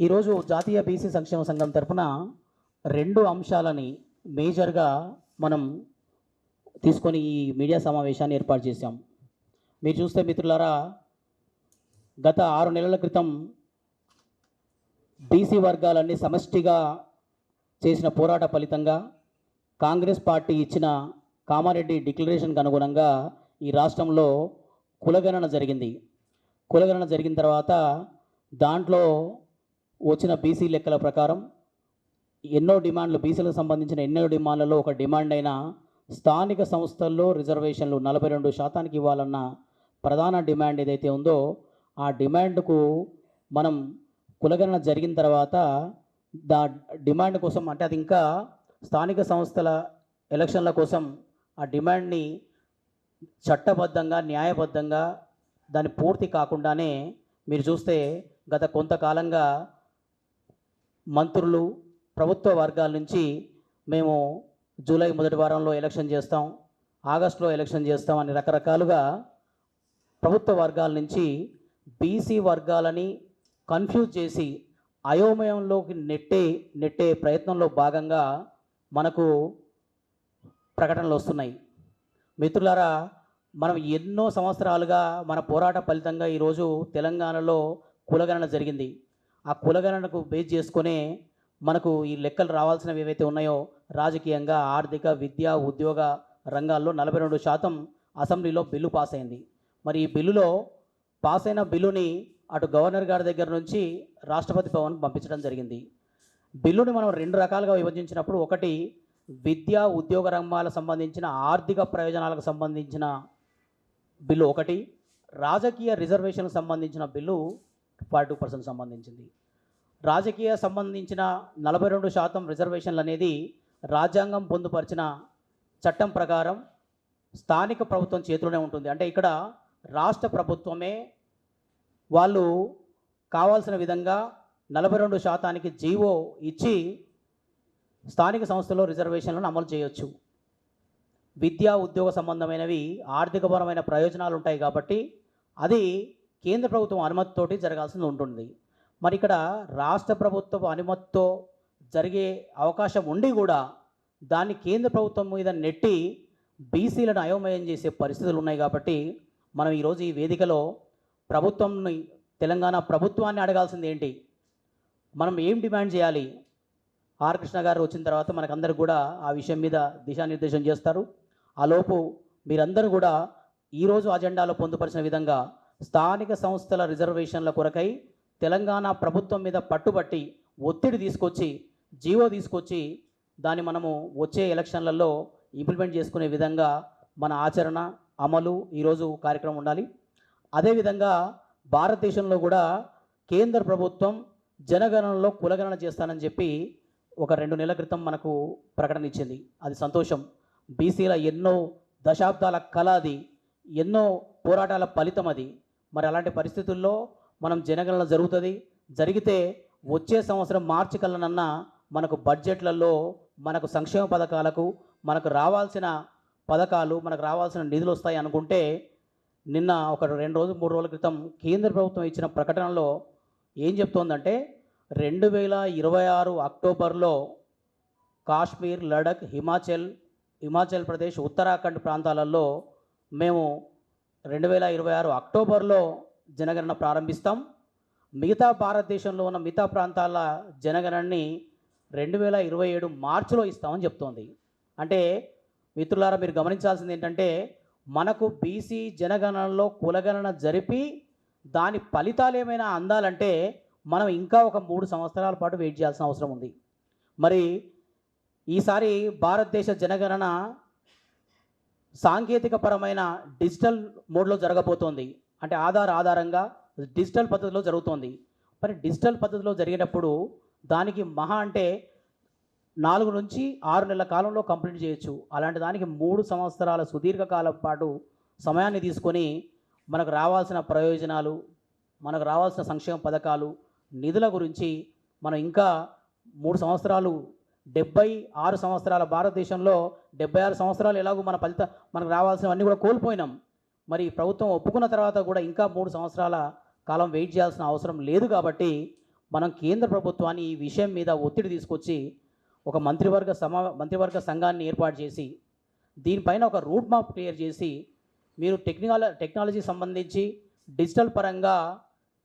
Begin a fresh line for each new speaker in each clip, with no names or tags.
ఈరోజు జాతీయ బీసీ సంక్షేమ సంఘం తరఫున రెండు అంశాలని మేజర్గా మనం తీసుకొని ఈ మీడియా సమావేశాన్ని ఏర్పాటు చేశాం. మీరు చూస్తే మిత్రులారా గత ఆరు నెలల క్రితం బీసీ వర్గాలన్నీ సమష్టిగా చేసిన పోరాట ఫలితంగా కాంగ్రెస్ పార్టీ ఇచ్చిన కామారెడ్డి డిక్లరేషన్కి అనుగుణంగా ఈ రాష్ట్రంలో కులగణన జరిగింది. కులగణన జరిగిన తర్వాత దాంట్లో వచ్చిన బీసీ లెక్కల ప్రకారం ఎన్నో డిమాండ్లు బీసీలకు సంబంధించిన ఎన్నో డిమాండ్లలో ఒక డిమాండ్ అయిన స్థానిక సంస్థల్లో రిజర్వేషన్లు నలభై రెండు శాతానికి ఇవ్వాలన్న ప్రధాన డిమాండ్ ఏదైతే ఉందో ఆ డిమాండ్కు మనం కులగణన జరిగిన తర్వాత దా డిమాండ్ కోసం అంటే అది ఇంకా స్థానిక సంస్థల ఎలక్షన్ల కోసం ఆ డిమాండ్ని చట్టబద్ధంగా న్యాయబద్ధంగా దాని పూర్తి కాకుండానే మీరు చూస్తే గత కొంతకాలంగా మంత్రులు ప్రభుత్వ వర్గాల నుంచి మేము జూలై మొదటి వారంలో ఎలక్షన్ చేస్తాం ఆగస్టులో ఎలక్షన్ చేస్తాం అని రకరకాలుగా ప్రభుత్వ వర్గాల నుంచి బీసీ వర్గాలని కన్ఫ్యూజ్ చేసి అయోమయంలోకి నెట్టే నెట్టే ప్రయత్నంలో భాగంగా మనకు ప్రకటనలు వస్తున్నాయి. మిత్రులారా మనం ఎన్నో సంవత్సరాలుగా మన పోరాట ఫలితంగా ఈరోజు తెలంగాణలో కులగణన జరిగింది. ఆ కులగణనకు బేస్ చేసుకునే మనకు ఈ లెక్కలు రావాల్సినవి ఏవైతే ఉన్నాయో రాజకీయంగా ఆర్థిక విద్య ఉద్యోగ రంగాల్లో నలభై రెండు శాతం అసెంబ్లీలో బిల్లు పాస్ అయింది. మరి ఈ బిల్లులో పాస్ అయిన బిల్లుని అటు గవర్నర్ గారి దగ్గర నుంచి రాష్ట్రపతి భవన్ పంపించడం జరిగింది. బిల్లుని మనం రెండు రకాలుగా విభజించినప్పుడు ఒకటి విద్య ఉద్యోగ రంగాలకు సంబంధించిన ఆర్థిక ప్రయోజనాలకు సంబంధించిన బిల్లు ఒకటి రాజకీయ రిజర్వేషన్కు సంబంధించిన బిల్లు ఫార్టీ టూ పర్సెంట్ సంబంధించింది. రాజకీయ సంబంధించిన నలభై రెండు శాతం రిజర్వేషన్లు అనేది రాజ్యాంగం పొందుపరిచిన చట్టం ప్రకారం స్థానిక ప్రభుత్వం చేతిలోనే ఉంటుంది. అంటే ఇక్కడ రాష్ట్ర ప్రభుత్వమే వాళ్ళు కావాల్సిన విధంగా నలభై రెండు శాతానికి జీవో ఇచ్చి స్థానిక సంస్థలో రిజర్వేషన్లను అమలు చేయొచ్చు. విద్యా ఉద్యోగ సంబంధమైనవి ఆర్థికపరమైన ప్రయోజనాలు ఉంటాయి కాబట్టి అది కేంద్ర ప్రభుత్వం అనుమతితోటి జరగాల్సి ఉంటుంది. మరి ఇక్కడ రాష్ట్ర ప్రభుత్వ అనుమతితో జరిగే అవకాశం ఉండి కూడా దాన్ని కేంద్ర ప్రభుత్వం మీద నెట్టి బీసీలను అయోమయం చేసే పరిస్థితులు ఉన్నాయి కాబట్టి మనం ఈరోజు ఈ వేదికలో ప్రభుత్వంని తెలంగాణ ప్రభుత్వాన్ని అడగాల్సింది ఏంటి? మనం ఏం డిమాండ్ చేయాలి? ఆర్ కృష్ణ గారు వచ్చిన తర్వాత మనకందరూ కూడా ఆ విషయం మీద దిశానిర్దేశం చేస్తారు. ఆలోపు మీరందరూ కూడా ఈరోజు అజెండాలో పొందుపరిచిన విధంగా స్థానిక సంస్థల రిజర్వేషన్ల కొరకై తెలంగాణ ప్రభుత్వం మీద పట్టుబట్టి ఒత్తిడి తీసుకొచ్చి జీవో తీసుకొచ్చి దాన్ని మనము వచ్చే ఎలక్షన్లలో ఇంప్లిమెంట్ చేసుకునే విధంగా మన ఆచరణ అమలు ఈరోజు కార్యక్రమం ఉండాలి. అదేవిధంగా భారతదేశంలో కూడా కేంద్ర ప్రభుత్వం జనగణనలో కులగణన చేస్తానని చెప్పి ఒక రెండు నెలల క్రితం మనకు ప్రకటన ఇచ్చింది. అది సంతోషం. బీసీల ఎన్నో దశాబ్దాల కళ అది ఎన్నో పోరాటాల ఫలితం అది. మరి అలాంటి పరిస్థితుల్లో మనం జనగణన జరుగుతుంది. జరిగితే వచ్చే సంవత్సరం మార్చి కల్లనన్నా మనకు బడ్జెట్లలో మనకు సంక్షేమ పథకాలకు మనకు రావాల్సిన పథకాలు మనకు రావాల్సిన నిధులు వస్తాయి అనుకుంటే నిన్న ఒక రెండు రోజులు మూడు రోజుల క్రితం కేంద్ర ప్రభుత్వం ఇచ్చిన ప్రకటనలో ఏం చెప్తోందంటే రెండు వేల ఇరవై ఆరు అక్టోబర్లో కాశ్మీర్ లడఖ్ హిమాచల్ హిమాచల్ ప్రదేశ్ ఉత్తరాఖండ్ ప్రాంతాలలో మేము రెండు వేల ఇరవై ఆరు అక్టోబర్లో జనగణన ప్రారంభిస్తాం. మిగతా భారతదేశంలో ఉన్న మిగతా ప్రాంతాల జనగణనని రెండు వేల ఇరవై ఏడు మార్చిలో ఇస్తామని చెప్తోంది. అంటే మిత్రులారా మీరు గమనించాల్సింది ఏంటంటే మనకు బీసీ జనగణనలో కులగణన జరిపి దాని ఫలితాలు ఏమైనా అందాలంటే మనం ఇంకా ఒక మూడు సంవత్సరాల పాటు వెయిట్ చేయాల్సిన అవసరం ఉంది. మరి ఈసారి భారతదేశ జనగణన సాంకేతిక పరమైన డిజిటల్ మోడ్లో జరగబోతోంది. అంటే ఆధార్ ఆధారంగా డిజిటల్ పద్ధతిలో జరుగుతోంది. మరి డిజిటల్ పద్ధతిలో జరిగినప్పుడు దానికి మహా అంటే నాలుగు నుంచి ఆరు నెలల కాలంలో కంప్లీట్ చేయొచ్చు. అలాంటి దానికి మూడు సంవత్సరాల సుదీర్ఘకాలం పాటు సమయాన్ని తీసుకొని మనకు రావాల్సిన ప్రయోజనాలు మనకు రావాల్సిన సంక్షేమ పథకాలు నిధుల గురించి మనం ఇంకా మూడు సంవత్సరాలు డెబ్బై ఆరు సంవత్సరాల భారతదేశంలో డెబ్బై ఆరు సంవత్సరాలు ఎలాగో మన ఫలిత మనకు రావాల్సినవన్నీ కూడా కోల్పోయినాం. మరి ప్రభుత్వం ఒప్పుకున్న తర్వాత కూడా ఇంకా మూడు సంవత్సరాల కాలం వెయిట్ చేయాల్సిన అవసరం లేదు కాబట్టి మనం కేంద్ర ప్రభుత్వాన్ని ఈ విషయం మీద ఒత్తిడి తీసుకొచ్చి ఒక మంత్రివర్గ సమా మంత్రివర్గ సంఘాన్ని ఏర్పాటు చేసి దీనిపైన ఒక రూట్ మ్యాప్ క్లియర్ చేసి మీరు టెక్నికల్ టెక్నాలజీ సంబంధించి డిజిటల్ పరంగా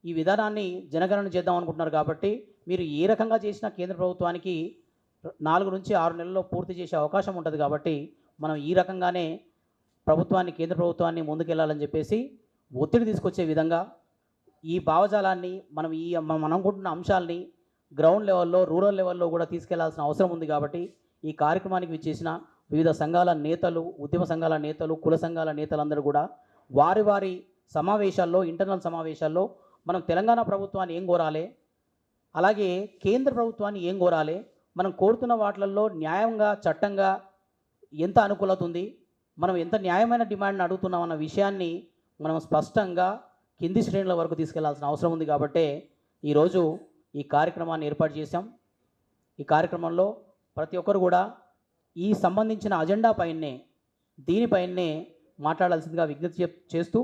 ఈ విధానాన్ని జనగణన చేద్దాం అనుకుంటున్నారు కాబట్టి మీరు ఏ రకంగా చేసినా కేంద్ర ప్రభుత్వానికి నాలుగు నుంచి ఆరు నెలల్లో పూర్తి చేసే అవకాశం ఉంటుంది కాబట్టి మనం ఈ రకంగానే ప్రభుత్వాన్ని కేంద్ర ప్రభుత్వాన్ని ముందుకెళ్ళాలని చెప్పేసి ఒత్తిడి తీసుకొచ్చే విధంగా ఈ భావజాలాన్ని మనం ఈ మనం అనుకుంటున్న అంశాలని గ్రౌండ్ లెవెల్లో రూరల్ లెవెల్లో కూడా తీసుకెళ్ళాల్సిన అవసరం ఉంది కాబట్టి ఈ కార్యక్రమానికి విచ్చేసిన వివిధ సంఘాల నేతలు ఉద్యమ సంఘాల నేతలు కుల సంఘాల నేతలందరూ కూడా వారి వారి సమావేశాల్లో ఇంటర్నల్ సమావేశాల్లో మనం తెలంగాణ ప్రభుత్వాన్ని ఏం కోరాలి? అలాగే కేంద్ర ప్రభుత్వాన్ని ఏం కోరాలి? మనం కోరుతున్న వాటిల్లో న్యాయంగా చట్టంగా ఎంత అనుకూలత ఉంది మనం ఎంత న్యాయమైన డిమాండ్ని అడుగుతున్నాం అన్న విషయాన్ని మనం స్పష్టంగా కింది శ్రేణుల వరకు తీసుకెళ్ళాల్సిన అవసరం ఉంది కాబట్టే ఈరోజు ఈ కార్యక్రమాన్ని ఏర్పాటు చేశాం. ఈ కార్యక్రమంలో ప్రతి ఒక్కరు కూడా ఈ సంబంధించిన అజెండా పైనే దీనిపైనే మాట్లాడాల్సిందిగా విజ్ఞప్తి చెప్- చేస్తూ